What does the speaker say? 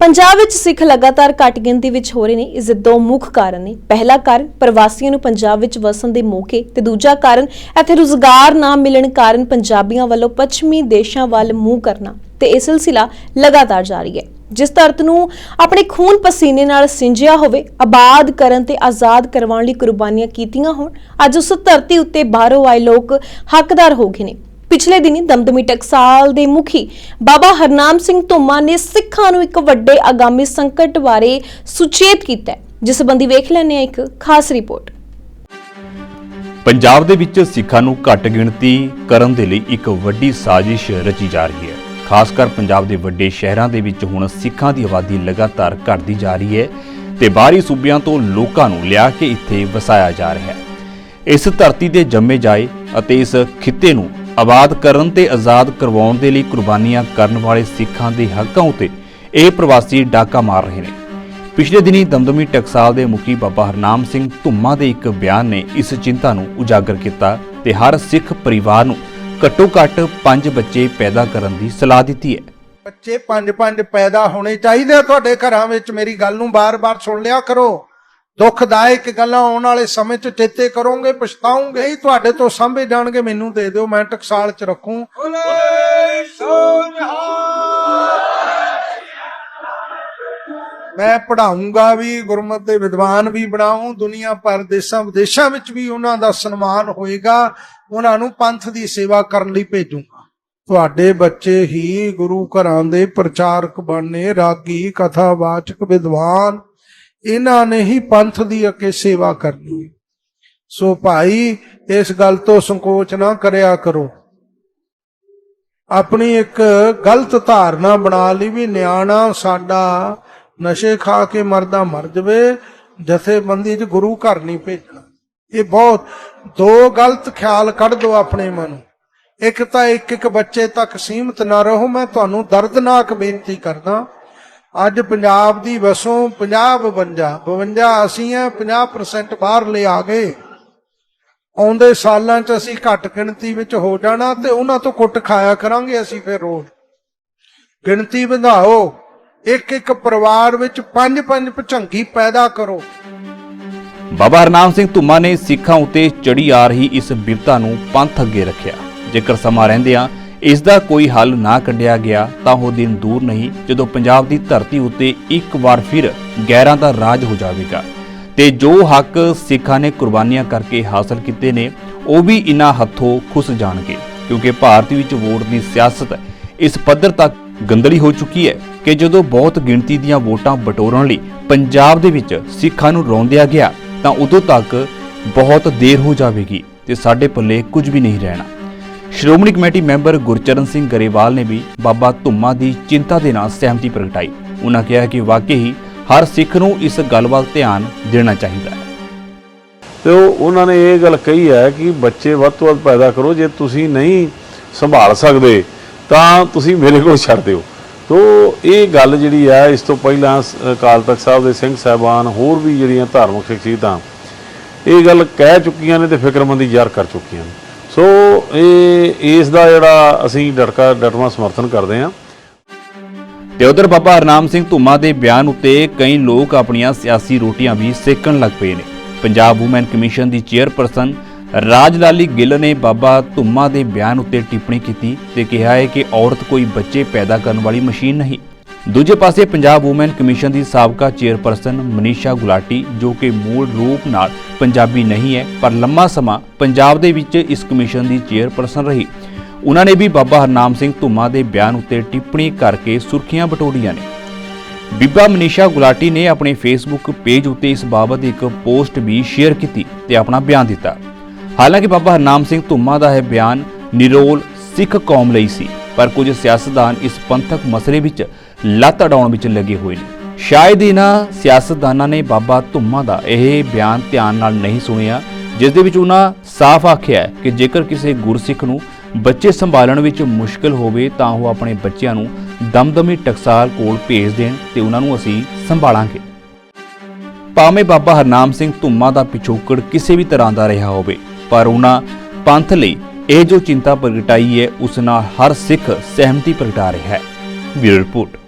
ਪੰਜਾਬ ਵਿੱਚ ਸਿੱਖ ਲਗਾਤਾਰ ਘੱਟ ਗਿਣਤੀ ਵਿੱਚ ਹੋ ਰਹੇ ਨੇ, ਇਸ ਦੇ ਦੋ ਮੁੱਖ ਕਾਰਨ ਨੇ। ਪਹਿਲਾ ਕਾਰਨ, ਪ੍ਰਵਾਸੀਆਂ ਨੂੰ ਪੰਜਾਬ ਵਿੱਚ ਵਸਣ ਦੇ ਮੌਕੇ ਤੇ ਦੂਜਾ ਕਾਰਨ, ਇੱਥੇ ਰੁਜ਼ਗਾਰ ਨਾ ਮਿਲਣ ਕਾਰਨ ਪੰਜਾਬੀਆਂ ਵੱਲੋਂ ਪੱਛਮੀ ਦੇਸ਼ਾਂ ਵੱਲ ਮੂੰਹ ਕਰਨਾ ਤੇ ਇਹ ਸਿਲਸਿਲਾ ਲਗਾਤਾਰ ਜਾਰੀ ਹੈ। ਜਿਸ ਧਰਤ ਨੂੰ ਆਪਣੇ ਖੂਨ ਪਸੀਨੇ ਨਾਲ ਸਿੰਜਿਆ ਹੋਵੇ, ਆਬਾਦ ਕਰਨ ਤੇ ਆਜ਼ਾਦ ਕਰਵਾਉਣ ਲਈ ਕੁਰਬਾਨੀਆਂ ਕੀਤੀਆਂ ਹੋਣ, ਅੱਜ ਉਸ ਧਰਤੀ ਉੱਤੇ ਬਾਹਰੋਂ ਆਏ ਲੋਕ ਹੱਕਦਾਰ ਹੋ ਗਏ ਨੇ। ਪਿਛਲੇ ਦਿਨੀ ਦਮਦਮੀ ਟਕਸਾਲ ਦੇ ਮੁਖੀ ਬਾਬਾ ਹਰਨਾਮ ਸਿੰਘ ਧੁੰਮਾ ਨੇ ਸਿੱਖਾਂ ਨੂੰ ਇੱਕ ਵੱਡੇ ਆਗਾਮੀ ਸੰਕਟ ਬਾਰੇ ਸੁਚੇਤ ਕੀਤਾ ਹੈ, ਜਿਸ ਸੰਬੰਧੀ ਵੇਖ ਲੈਂਦੇ ਹਾਂ ਇੱਕ ਖਾਸ ਰਿਪੋਰਟ। ਪੰਜਾਬ ਦੇ ਵਿੱਚ ਸਿੱਖਾਂ ਨੂੰ ਘੱਟ ਗਿਣਤੀ ਕਰਨ ਦੇ ਲਈ ਇੱਕ ਵੱਡੀ ਸਾਜ਼ਿਸ਼ ਰਚੀ ਜਾ ਰਹੀ ਹੈ। ਖਾਸ ਕਰ ਪੰਜਾਬ ਦੇ ਵੱਡੇ ਸ਼ਹਿਰਾਂ ਦੇ ਵਿੱਚ ਹੁਣ ਸਿੱਖਾਂ ਦੀ ਆਬਾਦੀ ਲਗਾਤਾਰ ਘਟਦੀ ਜਾ ਰਹੀ ਹੈ ਤੇ ਬਾਹਰੀ ਸੂਬਿਆਂ ਤੋਂ ਲੋਕਾਂ ਨੂੰ ਲਿਆ ਕੇ ਇੱਥੇ ਵਸਾਇਆ ਜਾ ਰਿਹਾ ਹੈ। ਇਸ ਧਰਤੀ ਤੇ ਜੰਮੇ ਜਾਏ ਅਤੇ ਇਸ ਖਿੱਤੇ ਨੂੰ ਆਬਾਦ ਕਰਨ ਤੇ ਆਜ਼ਾਦ ਕਰਵਾਉਣ ਦੇ ਲਈ ਕੁਰਬਾਨੀਆਂ ਕਰਨ ਵਾਲੇ ਸਿੱਖਾਂ ਦੇ ਹੱਕਾਂ ਉਤੇ ਇਹ ਪ੍ਰਵਾਸੀ ਡਾਕਾ ਮਾਰ ਰਹੇ ਨੇ। ਪਿਛਲੇ ਦਿਨੀ ਦਮਦਮੀ ਟਕਸਾਲ ਦੇ ਮੁਖੀ ਬਾਬਾ ਹਰਨਾਮ ਸਿੰਘ ਧੁੰਮਾ ਦੇ ਇੱਕ ਬਿਆਨ ਨੇ ਇਸ ਚਿੰਤਾ ਨੂੰ ਉਜਾਗਰ ਕੀਤਾ ਤੇ ਹਰ ਸਿੱਖ ਪਰਿਵਾਰ ਨੂੰ ਘੱਟੋ ਘੱਟ 5 ਬੱਚੇ ਪੈਦਾ ਕਰਨ ਦੀ ਸਲਾਹ ਦਿੱਤੀ ਹੈ। ਬੱਚੇ ਪੰਜ ਪੰਜ ਪੈਦਾ ਹੋਣੇ ਚਾਹੀਦੇ ਆ ਤੁਹਾਡੇ ਘਰਾਂ ਵਿੱਚ, ਮੇਰੀ ਗੱਲ ਨੂੰ ਬਾਰ-ਬਾਰ ਸੁਣ ਲਿਆ ਕਰੋ। ਦੁੱਖਦਾਇਕ ਗੱਲਾਂ ਆਉਣ ਵਾਲੇ ਸਮੇਂ 'ਚ ਚੇਤੇ ਕਰੋਗੇ ਪਛਤਾਓਗੇ ਹੀ। ਤੁਹਾਡੇ ਤੋਂ ਸਾਂਭੇ ਜਾਣਗੇ, ਮੈਨੂੰ ਦੇ ਦਿਓ, ਮੈਂ ਟਕਸਾਲ 'ਚ ਰੱਖੂੰ। ਮੈਂ ਪੜਾਉਂਗਾ ਵੀ, ਗੁਰਮਤ ਦੇ ਵਿਦਵਾਨ ਵੀ ਬਣਾਉਂ ਦੁਨੀਆ ਭਰ ਦੇਸ਼ਾਂ ਵਿਦੇਸ਼ਾਂ ਵਿੱਚ ਵੀ ਉਹਨਾਂ ਦਾ ਸਨਮਾਨ ਹੋਏਗਾ, ਉਹਨਾਂ ਨੂੰ ਪੰਥ ਦੀ ਸੇਵਾ ਕਰਨ ਲਈ ਭੇਜੂੰਗਾ। ਤੁਹਾਡੇ ਬੱਚੇ ਹੀ ਗੁਰੂ ਘਰਾਂ ਦੇ ਪ੍ਰਚਾਰਕ ਬਣਨੇ, ਰਾਗੀ ਕਥਾਵਾਚਕ ਵਿਦਵਾਨ ਇਹਨਾਂ ਨੇ ਹੀ ਪੰਥ ਦੀ ਅੱਗੇ ਸੇਵਾ ਕਰਨੀ ਹੈ। ਸੋ ਭਾਈ, ਇਸ ਗੱਲ ਤੋਂ ਸੰਕੋਚ ਨਾ ਕਰਿਆ ਕਰੋ। ਆਪਣੀ ਇੱਕ ਗਲਤ ਧਾਰਨਾ ਬਣਾ ਲਈ ਵੀ ਨਿਆਣਾ ਸਾਡਾ ਨਸ਼ੇ ਖਾ ਕੇ ਮਰਦਾ ਮਰ ਜਵੇ, ਜਥੇਬੰਦੀ 'ਚ ਗੁਰੂ ਘਰ ਨਹੀਂ ਭੇਜਣਾ। ਇਹ ਬਹੁਤ, ਦੋ ਗਲਤ ਖਿਆਲ ਕੱਢ ਦੋ ਆਪਣੇ ਮਨ। ਇੱਕ ਤਾਂ ਇੱਕ ਇੱਕ ਬੱਚੇ ਤੱਕ ਸੀਮਤ ਨਾ ਰਹੋ, ਮੈਂ ਤੁਹਾਨੂੰ ਦਰਦਨਾਕ ਬੇਨਤੀ ਕਰਦਾ। ਅੱਜ ਪੰਜਾਬ ਦੀ ਵਸੋਂ 50 52 52 ਅਸੀਂ ਆ 50% ਬਾਹਰ ਲੈ ਆ ਗਏ। ਆਉਂਦੇ ਸਾਲਾਂ 'ਚ ਅਸੀਂ ਘੱਟ ਗਿਣਤੀ ਵਿੱਚ ਹੋ ਜਾਣਾ ਤੇ ਉਹਨਾਂ ਤੋਂ ਕੁੱਟ ਖਾਇਆ ਕਰਾਂਗੇ ਅਸੀਂ ਫਿਰ ਰੋਜ਼। ਗਿਣਤੀ ਵਧਾਓ। ਇੱਕ ਇੱਕ ਪਰਿਵਾਰ ਵਿੱਚ ਪੰਜ ਪੰਜ ਭਚੰਗੀ ਪੈਦਾ ਕਰੋ। ਬਾਬਾ ਹਰਨਾਮ ਸਿੰਘ ਧੁੰਮਾ ਨੇ ਸਿੱਖਾਂ ਉਤੇ ਚੜੀ ਆ ਰਹੀ ਇਸ ਬਿਪਤਾ ਨੂੰ ਪੰਥ ਅੱਗੇ ਰੱਖਿਆ। ਜੇਕਰ ਸਮਾਂ ਰਹਿੰਦਿਆਂ ਇਸ ਦਾ ਕੋਈ ਹੱਲ ਨਾ ਕੱਢਿਆ ਗਿਆ ਤਾਂ ਉਹ ਦਿਨ ਦੂਰ ਨਹੀਂ, ਜਦੋਂ ਪੰਜਾਬ ਦੀ ਧਰਤੀ ਉੱਤੇ ਇੱਕ ਵਾਰ ਫਿਰ ਗੈਰਾਂ ਦਾ ਰਾਜ ਹੋ ਜਾਵੇਗਾ। ਤੇ ਜੋ ਹੱਕ ਸਿੱਖਾਂ ਨੇ ਕੁਰਬਾਨੀਆਂ ਕਰਕੇ ਹਾਸਲ ਕੀਤੇ ਨੇ, ਉਹ ਵੀ ਇਨ੍ਹਾਂ ਹੱਥੋਂ ਖੁੱਸ ਜਾਣਗੇ। ਕਿਉਂਕਿ ਭਾਰਤ ਵਿੱਚ ਵੋਟ ਦੀ ਸਿਆਸਤ ਇਸ ਪੱਧਰ ਤੱਕ ਗੰਦਲੀ ਹੋ ਚੁੱਕੀ ਹੈ ਕਿ ਜਦੋਂ ਬਹੁਤ ਗਿਣਤੀ ਦੀਆਂ ਵੋਟਾਂ ਬਟੋਰਨ ਲਈ ਪੰਜਾਬ ਦੇ ਵਿੱਚ ਸਿੱਖਾਂ ਨੂੰ ਰੋਂਦਿਆ ਗਿਆ, ਤਾਂ ਉਦੋਂ ਤੱਕ ਬਹੁਤ ਦੇਰ ਹੋ ਜਾਵੇਗੀ ਤੇ ਸਾਡੇ ਪੱਲੇ ਕੁਝ ਵੀ ਨਹੀਂ ਰਹਿਣਾ। ਸ਼੍ਰੋਮਣੀ ਕਮੇਟੀ ਮੈਂਬਰ ਗੁਰਚਰਨ ਸਿੰਘ ਗਰੇਵਾਲ ਨੇ ਵੀ ਬਾਬਾ ਧੁੰਮਾ ਦੀ ਚਿੰਤਾ ਦੇ ਨਾਲ ਸਹਿਮਤੀ ਪ੍ਰਗਟਾਈ। ਉਹਨਾਂ ਕਿਹਾ ਕਿ ਵਾਕਈ ਹੀ ਹਰ ਸਿੱਖ ਨੂੰ ਇਸ ਗੱਲ ਵੱਲ ਧਿਆਨ ਦੇਣਾ ਚਾਹੀਦਾ ਹੈ। ਤੇ ਉਹਨਾਂ ਨੇ ਇਹ ਗੱਲ ਕਹੀ ਹੈ ਕਿ ਬੱਚੇ ਵੱਧ ਤੋਂ ਵੱਧ ਪੈਦਾ ਕਰੋ, ਜੇ ਤੁਸੀਂ ਨਹੀਂ ਸੰਭਾਲ ਸਕਦੇ, ਤਾਂ ਤੁਸੀਂ ਮੇਰੇ ਕੋਲ ਛੱਡ ਦਿਓ। ਤੋ ਇਹ ਗੱਲ ਜਿਹੜੀ ਹੈ, ਇਸ ਤੋਂ ਪਹਿਲਾਂ ਸ- ਅਕਾਲ ਤਖਤ ਸਾਹਿਬ ਦੇ ਸਿੰਘ ਸਾਹਿਬਾਨ ਹੋਰ ਵੀ ਜਿਹੜੀਆਂ ਧਾਰਮਿਕ ਸ਼ਖਸੀਅਤਾਂ, ਇਹ ਗੱਲ ਕਹਿ ਚੁੱਕੀਆਂ ਨੇ ਤੇ ਫਿਕਰਮੰਦੀ ਜ਼ਾਹਰ ਕਰ ਚੁੱਕੀਆਂ ਨੇ। ਸੋ ਇਹ, ਇਸ ਦਾ ਜਿਹੜਾ ਅਸੀਂ ਡਟਕਾ ਡਟਵਾਂ ਸਮਰਥਨ ਕਰਦੇ ਹਾਂ। ਤੇ ਉਧਰ ਬਾਬਾ ਹਰਨਾਮ ਸਿੰਘ ਧੁੰਮਾ ਦੇ ਬਿਆਨ ਉੱਤੇ ਕਈ ਲੋਕ ਆਪਣੀਆਂ ਸਿਆਸੀ ਰੋਟੀਆਂ ਵੀ ਸੇਕਣ ਲੱਗ ਪਏ ਨੇ। ਪੰਜਾਬ ਵੂਮਨ ਕਮਿਸ਼ਨ ਦੀ ਚੇਅਰਪਰਸਨ ਰਾਜ ਲਾਲੀ ਗਿੱਲ ਨੇ ਬਾਬਾ ਧੁੰਮਾ ਦੇ ਬਿਆਨ ਉੱਤੇ ਟਿੱਪਣੀ ਕੀਤੀ ਤੇ ਕਿਹਾ ਹੈ ਕਿ ਔਰਤ ਕੋਈ ਬੱਚੇ ਪੈਦਾ ਕਰਨ ਵਾਲੀ ਮਸ਼ੀਨ ਨਹੀਂ। ਦੂਜੇ ਪਾਸੇ ਪੰਜਾਬ ਵੂਮਨ ਕਮਿਸ਼ਨ ਦੀ ਸਾਬਕਾ ਚੇਅਰਪਰਸਨ ਮਨੀਸ਼ਾ ਗੁਲਾਟੀ, ਜੋ ਕਿ ਮੂਲ ਰੂਪ ਨਾਲ ਪੰਜਾਬੀ ਨਹੀਂ ਹੈ, ਪਰ ਲੰਮਾ ਸਮਾਂ ਪੰਜਾਬ ਦੇ ਵਿੱਚ ਇਸ ਕਮਿਸ਼ਨ ਦੀ ਚੇਅਰਪਰਸਨ ਰਹੀ। ਉਹਨਾਂ ਨੇ ਵੀ ਬਾਬਾ ਹਰਨਾਮ ਸਿੰਘ ਧੁੰਮਾ ਦੇ ਬਿਆਨ ਉੱਤੇ ਟਿੱਪਣੀ ਕਰਕੇ ਸੁਰਖੀਆਂ ਬਟੋਰੀਆਂ ਨੇ। ਬੀਬਾ ਮਨੀਸ਼ਾ ਗੁਲਾਟੀ ਨੇ ਆਪਣੇ ਫੇਸਬੁੱਕ ਪੇਜ ਉੱਤੇ ਇਸ ਬਾਬਤ ਇੱਕ ਪੋਸਟ ਵੀ ਸ਼ੇਅਰ ਕੀਤੀ ਤੇ ਆਪਣਾ ਬਿਆਨ ਦਿੱਤਾ। ਹਾਲਾਂਕਿ ਬਾਬਾ ਹਰਨਾਮ ਸਿੰਘ ਧੁੰਮਾ ਦਾ ਇਹ ਬਿਆਨ ਨਿਰੋਲ ਸਿੱਖ ਕੌਮ ਲਈ ਸੀ, ਪਰ ਕੁਝ ਸਿਆਸਤਦਾਨ ਇਸ ਪੰਥਕ ਮਸਲੇ ਵਿੱਚ ਲੱਤ ਅਡਾਉਣ ਵਿੱਚ ਲੱਗੇ ਹੋਏ ਨੇ। ਸ਼ਾਇਦ ਇਹਨਾਂ ਸਿਆਸਤਦਾਨਾਂ ਨੇ ਬਾਬਾ ਧੁੰਮਾ ਦਾ ਇਹ ਬਿਆਨ ਧਿਆਨ ਨਾਲ ਨਹੀਂ ਸੁਣਿਆ, ਜਿਸ ਦੇ ਵਿੱਚ ਉਹਨਾਂ ਸਾਫ਼ ਆਖਿਆ ਕਿ ਜੇਕਰ ਕਿਸੇ ਗੁਰਸਿੱਖ ਨੂੰ ਬੱਚੇ ਸੰਭਾਲਣ ਵਿੱਚ ਮੁਸ਼ਕਲ ਹੋਵੇ ਤਾਂ ਉਹ ਆਪਣੇ ਬੱਚਿਆਂ ਨੂੰ ਦਮਦਮੀ ਟਕਸਾਲ ਕੋਲ ਭੇਜ ਦੇਣ ਤੇ ਉਹਨਾਂ ਨੂੰ ਅਸੀਂ ਸੰਭਾਲਾਂਗੇ। ਭਾਵੇਂ ਬਾਬਾ ਹਰਨਾਮ ਸਿੰਘ ਧੁੰਮਾ ਦਾ ਪਿਛੋਕੜ ਕਿਸੇ ਵੀ ਤਰ੍ਹਾਂ ਦਾ ਰਿਹਾ ਹੋਵੇ, ਪਰ ਉਹਨਾਂ ਪੰਥ ਲਈ ਇਹ ਜੋ ਚਿੰਤਾ ਪ੍ਰਗਟਾਈ ਹੈ, ਉਸ ਨਾਲ ਹਰ ਸਿੱਖ ਸਹਿਮਤੀ ਪ੍ਰਗਟਾ ਰਿਹਾ ਹੈ। Bureau report.